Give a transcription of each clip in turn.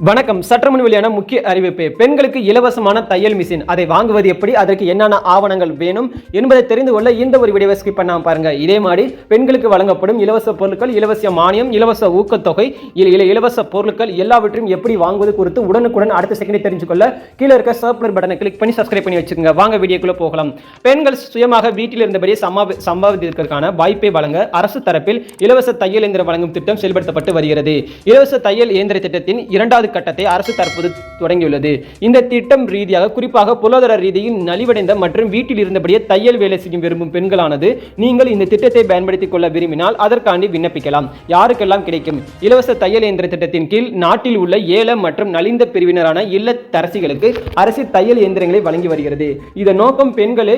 வணக்கம். சற்றுமுன் வெளியான முக்கிய அறிவிப்பு. பெண்களுக்கு இலவசமான தையல் மிஷின் அதை வாங்குவது எப்படி? அதற்கு என்னென்ன ஆவணங்கள் வேணும் என்பதை தெரிந்து கொள்ள இந்த ஒரு வீடியோவை ஸ்கிப் பண்ணாமல் பாருங்க. இதே மாதிரி பெண்களுக்கு வழங்கப்படும் இலவச பொருட்கள் இலவச மானியம் இலவச ஊக்கத்தொகை இல்லை இலவச பொருட்கள் எல்லாவற்றையும் எப்படி வாங்குவது குறித்து உடனுக்குடன் அடுத்த செகண்டை தெரிஞ்சுக்கொள்ள கீழே இருக்க சர்க்குலர் பட்டனை கிளிக் பண்ணி சப்ஸ்கிரைப் பண்ணி வச்சுக்கோங்க. வாங்க வீடியோக்குள்ளே போகலாம். பெண்கள் சுயமாக வீட்டில் இருந்தபடி சம்பாவி சம்பாதிப்பதற்கான வாய்ப்பை வழங்க அரசு தரப்பில் இலவச தையல் இயந்திரம் வழங்கும் திட்டம் செயல்படுத்தப்பட்டு வருகிறது. இலவச தையல் இயந்திர திட்டத்தின் இரண்டாவது கட்டத்தை அரசு தற்போது தொடங்கியுள்ளது. இந்த திட்டம் ரீதியாக குறிப்பாக பொருளாதார ரீதியில் நலிவடைந்த மற்றும் வீட்டில் இருந்தபடியே தையல் வேலை செய்யும் விரும்பும் பெண்களானது நீங்கள் இந்த திட்டத்தை பயன்படுத்திக் கொள்ள விரும்பினால் அதற்காண்டி விண்ணப்பிக்கலாம். யாருக்கெல்லாம் கிடைக்கும்? இலவச தையல் இயந்திர திட்டத்தின் கீழ் நாட்டில் உள்ள ஏல மற்றும் நலிந்த பிரிவினரான இல்லத்தரசிகளுக்கு அரசு தையல் இயந்திரங்களை வழங்கி வருகிறது. இதன் நோக்கம் பெண்களை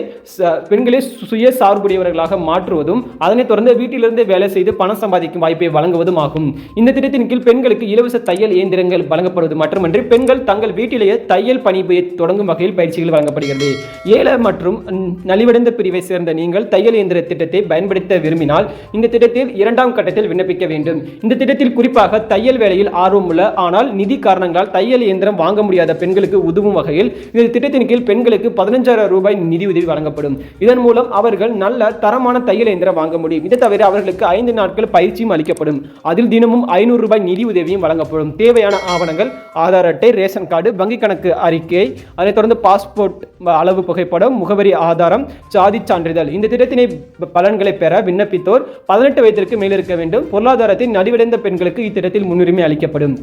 பெண்களை சுய சார்புடையவர்களாக மாற்றுவதும் அதனைத் தொடர்ந்து வீட்டிலிருந்து வேலை செய்து பணம் சம்பாதிக்கும் வாய்ப்பை வழங்குவதும் ஆகும். இந்த திட்டத்தின் கீழ் பெண்களுக்கு இலவச தையல் இயந்திரங்கள் வழங்கப்படுவது மட்டுமன்றி பெண்கள் தங்கள் வீட்டிலேயே தையல் பணிபுரிய தொடங்கும் வகையில் பயிற்சிகள் வழங்கப்படுகிறது. ஏழை மற்றும் நலிவடைந்த பிரிவை சேர்ந்த நீங்கள் தையல் இயந்திர திட்டத்தை பயன்படுத்த விரும்பினால் இந்த திட்டத்தில் இரண்டாம் கட்டத்தில் விண்ணப்பிக்க வேண்டும். இந்த திட்டத்தில் குறிப்பாக தையல் வேலையில் ஆர்வமுள்ள ஆனால் நிதி காரணங்களால் தையல் இயந்திரம் வாங்க முடியாத பெண்களுக்கு உதவும் வகையில் இந்த திட்டத்தின் கீழ் பெண்களுக்கு பதினஞ்சாயிரம் ரூபாய் நிதியுதவி வழங்கப்படும். இதன் மூலம் அவர்கள் நல்ல தரமான தையல் இயந்திரம் வாங்க முடியும். இது தவிர அவர்களுக்கு ஐந்து நாட்கள் பயிற்சியும் அளிக்கப்படும். அதில் தினமும் ஐநூறு ரூபாய் நிதி உதவியும் வழங்கப்படும். தேவையான ஆவணங்கள் ஆதார் அட்டை ரேஷன் கார்டு வங்கி கணக்கு அறிக்கை அதைத் தொடர்ந்து பாஸ்போர்ட் அளவு புகைப்படம் முகவரி ஆதாரம் சாதி சான்றிதழ். இந்த திட்டத்தினை பலன்களை பெற விண்ணப்பித்தோர் பதினெட்டு வயதிற்கு மேல் இருக்க வேண்டும். பொருளாதாரத்தில் நலிவடைந்த பெண்களுக்கு இத்திட்டத்தில் முன்னுரிமை அளிக்கப்படும்.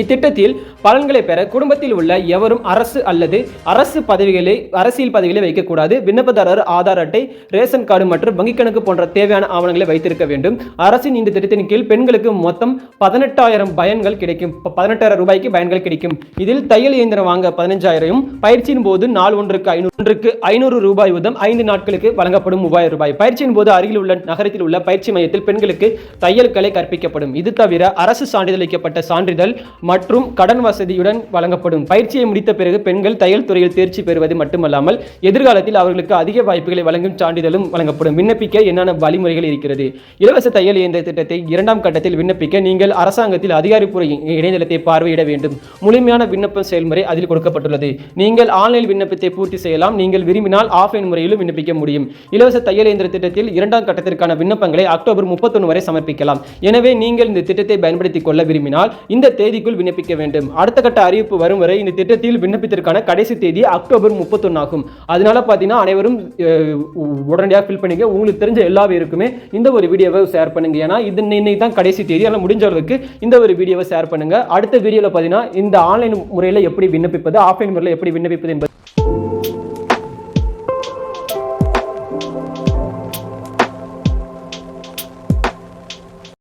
இத்திட்டத்தில் பலன்களை பெற குடும்பத்தில் உள்ள எவரும் அரசு அல்லது அரசு பதவிகளை அரசியல் பதவிகளை வைக்கக்கூடாது. விண்ணப்பதாரர் ஆதார் அட்டை ரேஷன் கார்டு மற்றும் வங்கிக் கணக்கு போன்ற தேவையான ஆவணங்களை வைத்திருக்க வேண்டும். அரசின் இந்த திட்டத்தின் கீழ் பெண்களுக்கு மொத்தம் பதினெட்டாயிரம் பயன்கள் கிடைக்கும். பதினெட்டாயிரம் ரூபாய்க்கு பயன்கள் கிடைக்கும். இதில் தையல் இயந்திரம் வாங்க பதினஞ்சாயிரம் பயிற்சியின் போது நாள் ஒன்றுக்கு ஐநூறு ஒன்றுக்கு ஐநூறு ரூபாய் வீதம் ஐந்து நாட்களுக்கு வழங்கப்படும் மூவாயிரம் ரூபாய். பயிற்சியின் போது அருகில் உள்ள நகரத்தில் உள்ள பயிற்சி மையத்தில் பெண்களுக்கு தையல் கலை கற்பிக்கப்படும். இது தவிர அரசு சான்றிதழ் அளிக்கப்பட்ட சான்றிதழ் மற்றும் கடன் வசதியுடன் வழங்கப்படும். பயிற்சியை முடித்த பிறகு பெண்கள் தையல் துறையில் தேர்ச்சி பெறுவது மட்டுமல்லாமல் எதிர்காலத்தில் அவர்களுக்கு அதிக வாய்ப்புகளை வழங்கும் சான்றிதழும் வழங்கப்படும். விண்ணப்பிக்க என்னென்ன வழிமுறைகள் இருக்கிறது? இலவச தையல் இயந்திர திட்டத்தை இரண்டாம் கட்டத்தில் விண்ணப்பிக்க நீங்கள் அரசாங்கத்தில் அதிகாரப்பூர்வ இணையதளத்தை பார்வையிட வேண்டும். முழுமையான விண்ணப்ப செயல்முறை அதில் கொடுக்கப்பட்டுள்ளது. நீங்கள் ஆன்லைன் விண்ணப்பத்தை பூர்த்தி செய்யலாம். நீங்கள் விரும்பினால் ஆஃப்லைன் முறையிலும் விண்ணப்பிக்க முடியும். இலவச தையல் இயந்திர திட்டத்தில் இரண்டாம் கட்டத்திற்கான விண்ணப்பங்களை அக்டோபர் முப்பத்தொன்று வரை சமர்ப்பிக்கலாம். எனவே நீங்கள் இந்த திட்டத்தை பயன்படுத்திக் கொள்ள விரும்பினால் இந்த தேதிக்குள் விண்ணப்பிக்க வேண்டும். அடுத்த கட்ட அறிவிப்பு வரும் வரை இந்த திட்டத்தில் விண்ணப்பத்திற்கான கடைசி தேதி அக்டோபர் முப்பத்தொன்னு ஆகும். அதனால பார்த்தீங்கன்னா அனைவரும் உடனடியாக ஃபில் பண்ணிக்க உங்களுக்கு தெரிஞ்ச எல்லா பேருக்குமே இந்த ஒரு வீடியோவை ஷேர் பண்ணுங்க. ஏன்னா இது இன்னைக்கு தான் கடைசி தேதி. அதனால் முடிஞ்ச அளவுக்கு இந்த ஒரு வீடியோவை ஷேர் பண்ணுங்க. அடுத்த வீடியோவில் பார்த்தீங்கன்னா இந்த ஆன்லைன் முறையில் எப்படி விண்ணப்பிப்பது ஆஃப்லைன் முறையில் எப்படி விண்ணப்பிப்பது என்பது